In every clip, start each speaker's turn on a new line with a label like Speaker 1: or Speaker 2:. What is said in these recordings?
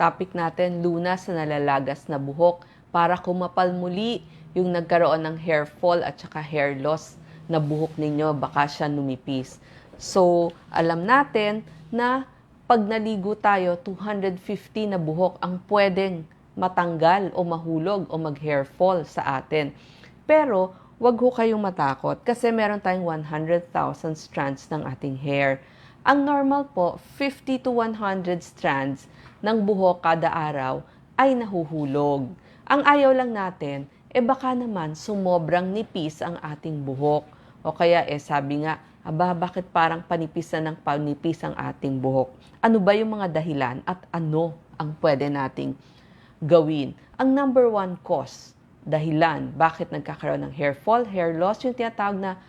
Speaker 1: topic natin, lunas sa nalalagas na buhok para kumapal muli yung nagkaroon ng hair fall at saka hair loss na buhok ninyo, baka siya numipis. So, alam natin na pag naligo tayo, 250 na buhok ang pwedeng matanggal o mahulog o mag-hair fall sa atin. Pero, wag ho kayong matakot kasi meron tayong 100,000 strands ng ating hair. Ang normal po, 50 to 100 strands ng buhok kada araw ay nahuhulog. Ang ayaw lang natin, eh baka naman sumobrang nipis ang ating buhok. O kaya eh sabi nga, aba bakit parang panipis na ng panipis ang ating buhok? Ano ba yung mga dahilan at ano ang pwede nating gawin? Ang number one cause, dahilan, bakit nagkakaroon ng hair fall, hair loss, yung tinatawag na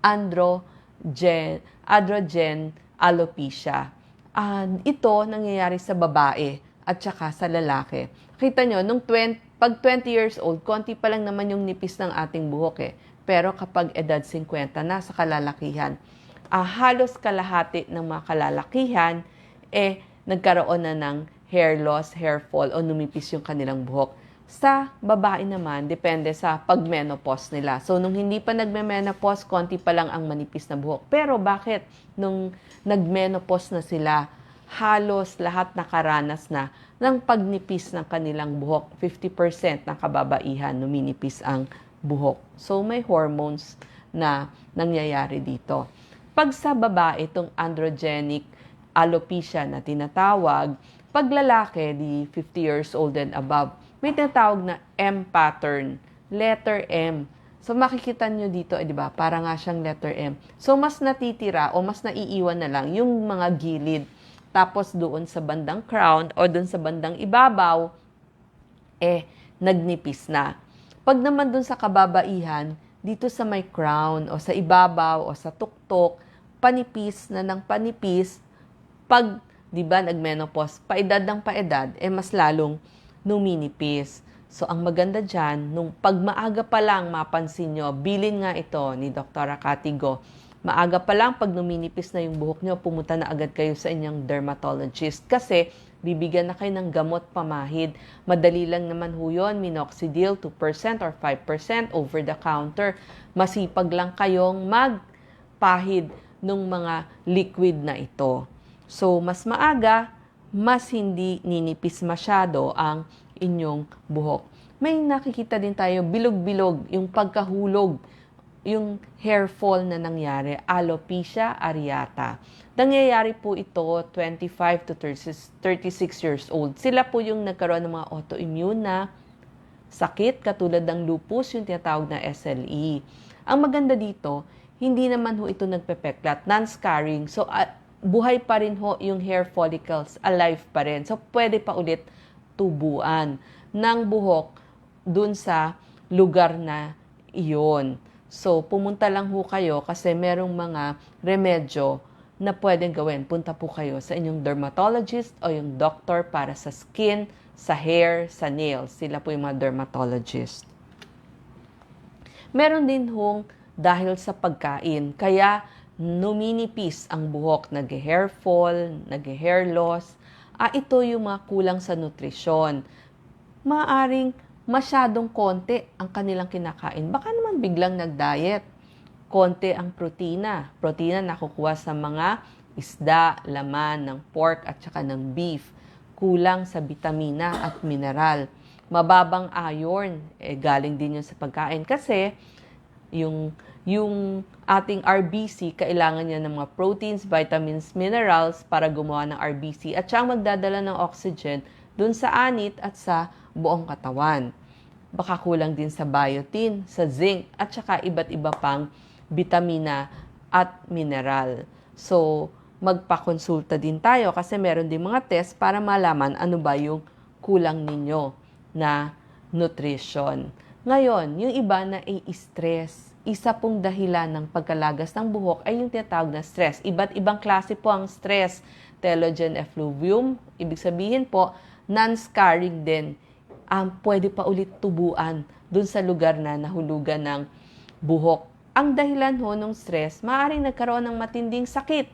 Speaker 1: androgen, androgen alopecia. Uh, ito nangyayari sa babae at saka sa lalaki. Kita nyo, nung 20, pag 20 years old, konti pa lang naman yung nipis ng ating buhok eh. Pero kapag edad 50 na sa kalalakihan, uh, halos kalahati ng mga kalalakihan eh nagkaroon na ng hair loss, hair fall o numipis yung kanilang buhok. Sa babae naman, depende sa pagmenopause nila. So, nung hindi pa nagme-menopause, konti pa lang ang manipis na buhok. Pero bakit nung nagmenopause na sila, halos lahat nakaranas na ng pagnipis ng kanilang buhok. 50% ng kababaihan numinipis ang buhok. So, may hormones na nangyayari dito. Pag sa babae, itong androgenic alopecia na tinatawag, pag lalaki, di 50 years old and above, may tinatawag na M pattern, letter M. So makikita nyo dito, eh, di ba? Para nga siyang letter M. So mas natitira o mas naiiwan na lang yung mga gilid. Tapos doon sa bandang crown o doon sa bandang ibabaw, eh, nagnipis na. Pag naman doon sa kababaihan, dito sa may crown o sa ibabaw o sa tuktok, panipis na ng panipis, pag, di ba, nagmenopause, paedad ng paedad, eh mas lalong numinipis. So, ang maganda dyan, nung pag maaga pa lang mapansin nyo, bilin nga ito ni Dr. Katigo, maaga pa lang pag numinipis na yung buhok nyo, pumunta na agad kayo sa inyong dermatologist. Kasi, bibigyan na kayo ng gamot pamahid. Madali lang naman ho yun, minoxidil 2% or 5% over the counter. Masipag lang kayong magpahid ng mga liquid na ito. So, mas maaga, mas hindi ninipis masyado ang inyong buhok. May nakikita din tayo bilog-bilog, yung pagkahulog, yung hair fall na nangyari, alopecia areata. Nangyayari po ito 25 to 36 years old. Sila po yung nagkaroon ng mga autoimmune na sakit katulad ng lupus, yung tinatawag na SLE. Ang maganda dito, hindi naman ho ito nagpepeklat, non-scarring. So, uh, buhay pa rin ho yung hair follicles, alive pa rin. So, pwede pa ulit tubuan ng buhok dun sa lugar na iyon. So, pumunta lang ho kayo kasi merong mga remedyo na pwedeng gawin. Punta po kayo sa inyong dermatologist o yung doctor para sa skin, sa hair, sa nails. Sila po yung mga dermatologist. Meron din hong dahil sa pagkain. Kaya numinipis ang buhok, nag-hair fall, nag-hair loss. Ah, ito yung mga kulang sa nutrisyon. Maaring masyadong konti ang kanilang kinakain. Baka naman biglang nag-diet. Konti ang protina. Protina nakukuha sa mga isda, laman ng pork at saka ng beef. Kulang sa vitamina at mineral. Mababang iron, eh, galing din yun sa pagkain. Kasi yung yung ating RBC, kailangan niya ng mga proteins, vitamins, minerals para gumawa ng RBC at siyang magdadala ng oxygen dun sa anit at sa buong katawan. Baka kulang din sa biotin, sa zinc at saka iba't iba pang vitamina at mineral. So, magpakonsulta din tayo kasi meron din mga test para malaman ano ba yung kulang ninyo na nutrition. Ngayon, yung iba na i-stress isa pong dahilan ng pagkalagas ng buhok ay yung tinatawag na stress. Iba't ibang klase po ang stress. Telogen effluvium, ibig sabihin po, non-scarring din. Um, pwede pa ulit tubuan dun sa lugar na nahulugan ng buhok. Ang dahilan ho ng stress, maaaring nagkaroon ng matinding sakit.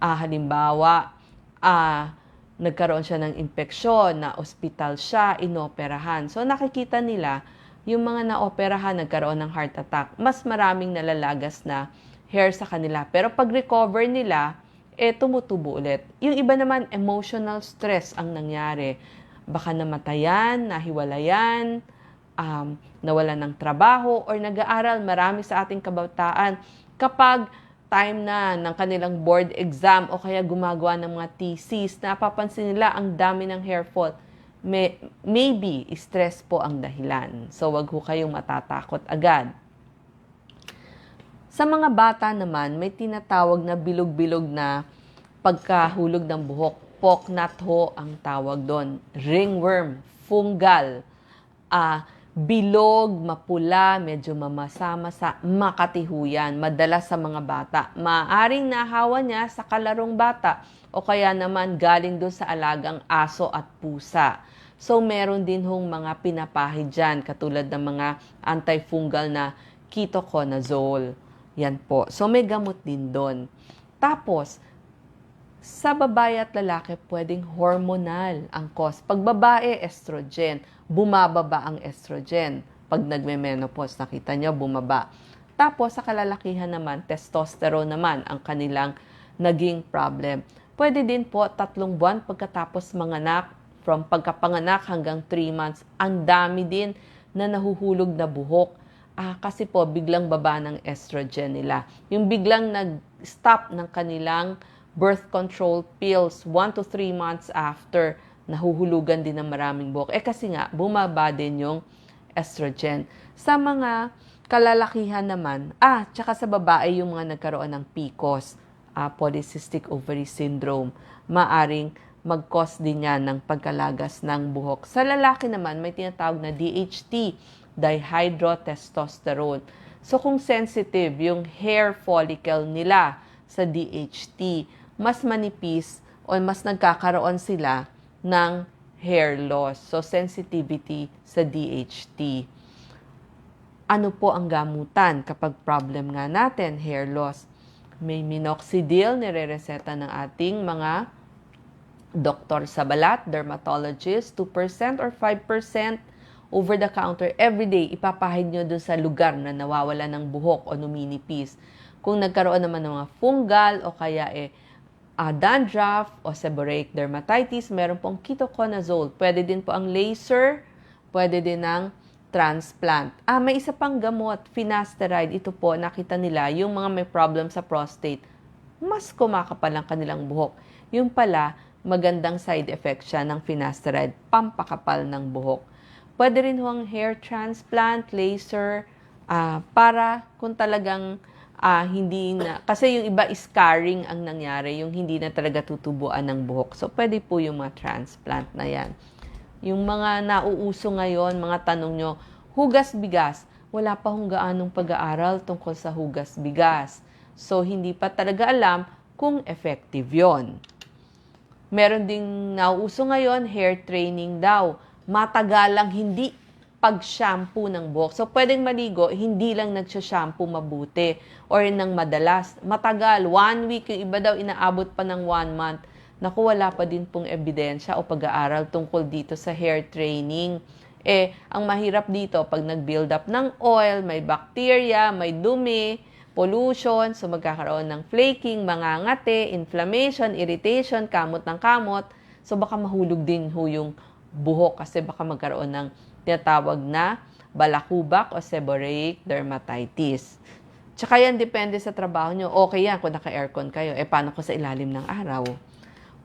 Speaker 1: Ah, halimbawa, ah, nagkaroon siya ng impeksyon, na ospital siya, inoperahan. So nakikita nila yung mga naoperahan, nagkaroon ng heart attack, mas maraming nalalagas na hair sa kanila. Pero pag recover nila, eh tumutubo ulit. Yung iba naman, emotional stress ang nangyari. Baka namatayan, nahiwalayan, um, nawalan ng trabaho, or nag-aaral, marami sa ating kabataan. Kapag time na ng kanilang board exam o kaya gumagawa ng mga thesis, napapansin nila ang dami ng hair fall may, maybe stress po ang dahilan. So, wag ho kayong matatakot agad. Sa mga bata naman, may tinatawag na bilog-bilog na pagkahulog ng buhok. Poknat ho ang tawag doon. Ringworm, fungal, ah, bilog, mapula, medyo mamasa-masa, makatihuyan, madalas sa mga bata. Maaring nahawa niya sa kalarong bata o kaya naman galing doon sa alagang aso at pusa. So, meron din hong mga pinapahid dyan, katulad ng mga antifungal na ketoconazole. Yan po. So, may gamot din doon. Tapos, sa babae at lalaki, pwedeng hormonal ang cause. Pag babae, estrogen. Bumababa ang estrogen. Pag nagme-menopause, nakita nyo, bumaba. Tapos, sa kalalakihan naman, testosterone naman ang kanilang naging problem. Pwede din po tatlong buwan pagkatapos manganak from pagkapanganak hanggang 3 months, ang dami din na nahuhulog na buhok. Ah, kasi po, biglang baba ng estrogen nila. Yung biglang nag-stop ng kanilang birth control pills 1 to 3 months after, nahuhulugan din ng maraming buhok. Eh kasi nga, bumaba din yung estrogen. Sa mga kalalakihan naman, ah, tsaka sa babae yung mga nagkaroon ng PCOS, ah, polycystic ovary syndrome, maaring mag-cause din yan ng pagkalagas ng buhok. Sa lalaki naman, may tinatawag na DHT, dihydrotestosterone. So kung sensitive yung hair follicle nila sa DHT, mas manipis o mas nagkakaroon sila ng hair loss. So sensitivity sa DHT. Ano po ang gamutan kapag problem nga natin, hair loss? May minoxidil nire-reseta ng ating mga doktor sa balat, dermatologist, 2% or 5% over the counter every day, ipapahid nyo dun sa lugar na nawawala ng buhok o numinipis. Kung nagkaroon naman ng mga fungal o kaya eh, uh, dandruff o seborrheic dermatitis, meron pong ketoconazole. Pwede din po ang laser, pwede din ang transplant. Ah, may isa pang gamot, finasteride. Ito po, nakita nila, yung mga may problem sa prostate, mas kumakapal ang kanilang buhok. Yung pala, magandang side effect siya ng finasteride, pampakapal ng buhok. Pwede rin huwag hair transplant, laser, uh, para kung talagang uh, hindi na, kasi yung iba scarring ang nangyari, yung hindi na talaga tutubuan ng buhok. So, pwede po yung mga transplant na yan. Yung mga nauuso ngayon, mga tanong nyo, hugas bigas, wala pa hong gaanong pag-aaral tungkol sa hugas bigas. So, hindi pa talaga alam kung effective yon. Meron ding nauuso ngayon, hair training daw. Matagalang hindi pag-shampoo ng buhok. So, pwedeng maligo, hindi lang nagsha-shampoo mabuti or nang madalas. Matagal, one week, yung iba daw inaabot pa ng one month. Naku, wala pa din pong ebidensya o pag-aaral tungkol dito sa hair training. Eh, ang mahirap dito, pag nag-build up ng oil, may bacteria, may dumi, pollution, so magkakaroon ng flaking, mangangate, inflammation, irritation, kamot ng kamot. So baka mahulog din ho yung buhok kasi baka magkaroon ng tinatawag na balakubak o seborrheic dermatitis. Tsaka yan depende sa trabaho nyo. Okay yan kung naka-aircon kayo. Eh paano ko sa ilalim ng araw?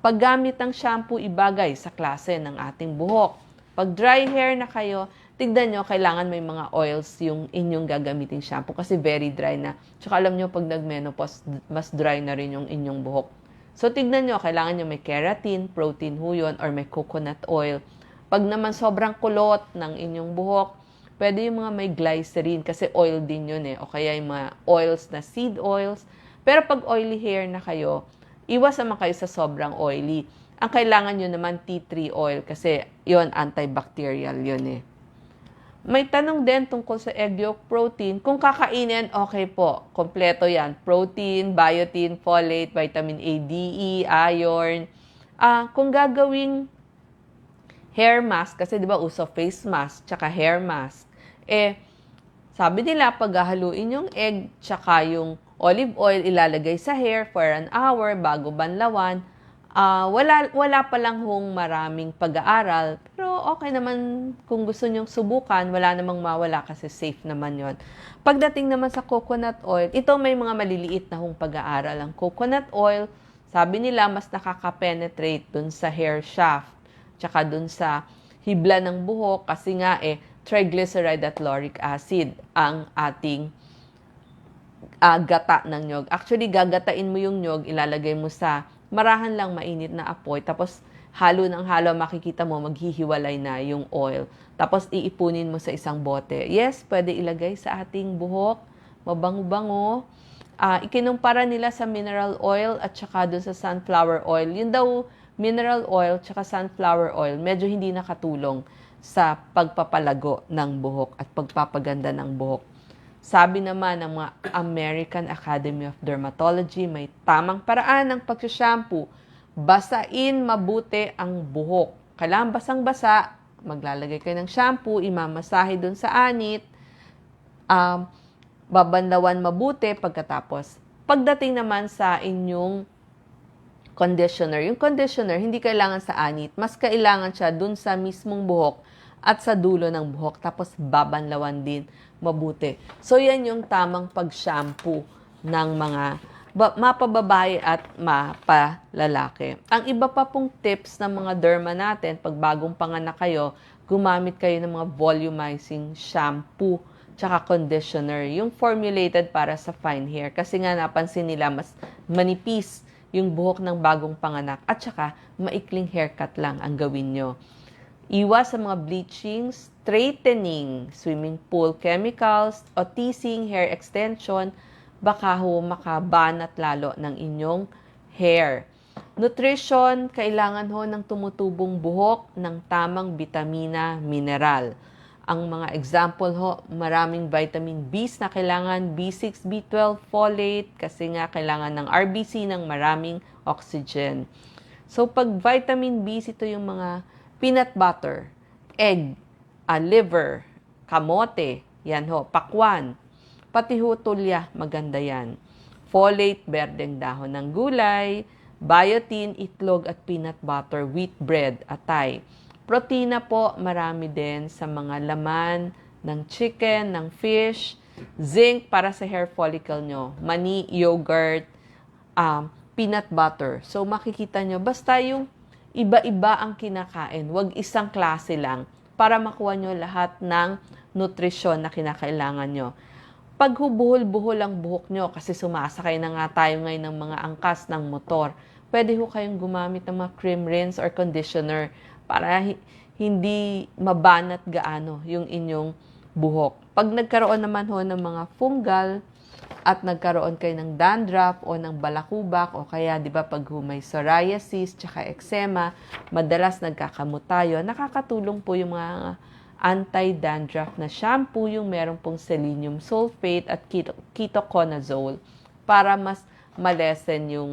Speaker 1: Paggamit ng shampoo ibagay sa klase ng ating buhok. Pag dry hair na kayo, tignan nyo, kailangan may mga oils yung inyong gagamitin shampoo kasi very dry na. Tsaka alam nyo, pag nag-menopause, mas dry na rin yung inyong buhok. So, tignan nyo, kailangan nyo may keratin, protein ho yun, or may coconut oil. Pag naman sobrang kulot ng inyong buhok, pwede yung mga may glycerin kasi oil din yun eh. O kaya yung mga oils na seed oils. Pero pag oily hair na kayo, iwas naman kayo sa sobrang oily. Ang kailangan nyo naman tea tree oil kasi yon antibacterial yun eh. May tanong din tungkol sa egg yolk protein. Kung kakainin, okay po. Kompleto yan. Protein, biotin, folate, vitamin A, D, E, iron, Ah, kung gagawing hair mask, kasi di ba uso face mask, tsaka hair mask, eh, sabi nila, pag yung egg, tsaka yung olive oil, ilalagay sa hair for an hour bago banlawan, ah wala, wala pa lang hong maraming pag-aaral, pero okay naman kung gusto nyong subukan, wala namang mawala kasi safe naman yon. Pagdating naman sa coconut oil, ito may mga maliliit na hong pag-aaral. Ang coconut oil, sabi nila, mas nakaka-penetrate dun sa hair shaft, tsaka dun sa hibla ng buhok, kasi nga eh, triglyceride at lauric acid ang ating ah, gata ng nyog. Actually, gagatain mo yung nyog, ilalagay mo sa marahan lang mainit na apoy, tapos halo ng halo, makikita mo, maghihiwalay na yung oil. Tapos iipunin mo sa isang bote. Yes, pwede ilagay sa ating buhok, mabango-bango. Ah, ikinumpara nila sa mineral oil at saka dun sa sunflower oil. Yun daw, mineral oil tsaka sunflower oil, medyo hindi nakatulong sa pagpapalago ng buhok at pagpapaganda ng buhok. Sabi naman ng mga American Academy of Dermatology, may tamang paraan ng pagsashampoo. Basain mabuti ang buhok. Kailangan basang-basa, maglalagay kayo ng shampoo, imamasahe dun sa anit, um, babanlawan mabuti pagkatapos. Pagdating naman sa inyong conditioner, yung conditioner hindi kailangan sa anit, mas kailangan siya dun sa mismong buhok at sa dulo ng buhok, tapos babanlawan din mabuti. So, yan yung tamang pag-shampoo ng mga mapababae at mapalalaki. Ang iba pa pong tips ng mga derma natin, pag bagong panganak kayo, gumamit kayo ng mga volumizing shampoo tsaka conditioner, yung formulated para sa fine hair. Kasi nga napansin nila, mas manipis yung buhok ng bagong panganak at saka maikling haircut lang ang gawin nyo. Iwas sa mga bleaching, straightening, swimming pool chemicals, o teasing, hair extension, baka ho makabanat lalo ng inyong hair. Nutrition, kailangan ho ng tumutubong buhok ng tamang vitamina, mineral. Ang mga example ho, maraming vitamin Bs na kailangan, B6, B12, folate, kasi nga kailangan ng RBC ng maraming oxygen. So, pag vitamin B, ito yung mga peanut butter, egg, ah, liver, kamote, yan ho, pakwan, pati ho tulya, maganda yan. Folate, berdeng dahon ng gulay, biotin, itlog at peanut butter, wheat bread, atay. Protina po, marami din sa mga laman ng chicken, ng fish, zinc para sa hair follicle nyo, mani, yogurt, um, peanut butter. So makikita nyo, basta yung iba-iba ang kinakain. Huwag isang klase lang para makuha nyo lahat ng nutrisyon na kinakailangan nyo. Pag hubuhol-buhol ang buhok nyo, kasi sumasakay na nga tayo ngayon ng mga angkas ng motor, pwede ho kayong gumamit ng mga cream rinse or conditioner para hi- hindi mabanat gaano yung inyong buhok. Pag nagkaroon naman ho ng mga fungal, at nagkaroon kayo ng dandruff o ng balakubak o kaya 'di ba pag may psoriasis tsaka eczema, madalas nagkakamot tayo. Nakakatulong po yung mga anti-dandruff na shampoo yung meron pong selenium sulfate at keto- ketoconazole para mas malesen yung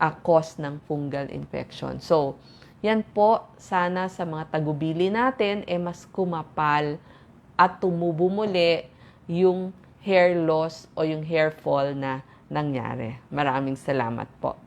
Speaker 1: uh, cause ng fungal infection. So, yan po sana sa mga tagubili natin eh mas kumapal at tumubo muli yung hair loss o yung hair fall na nangyari. Maraming salamat po.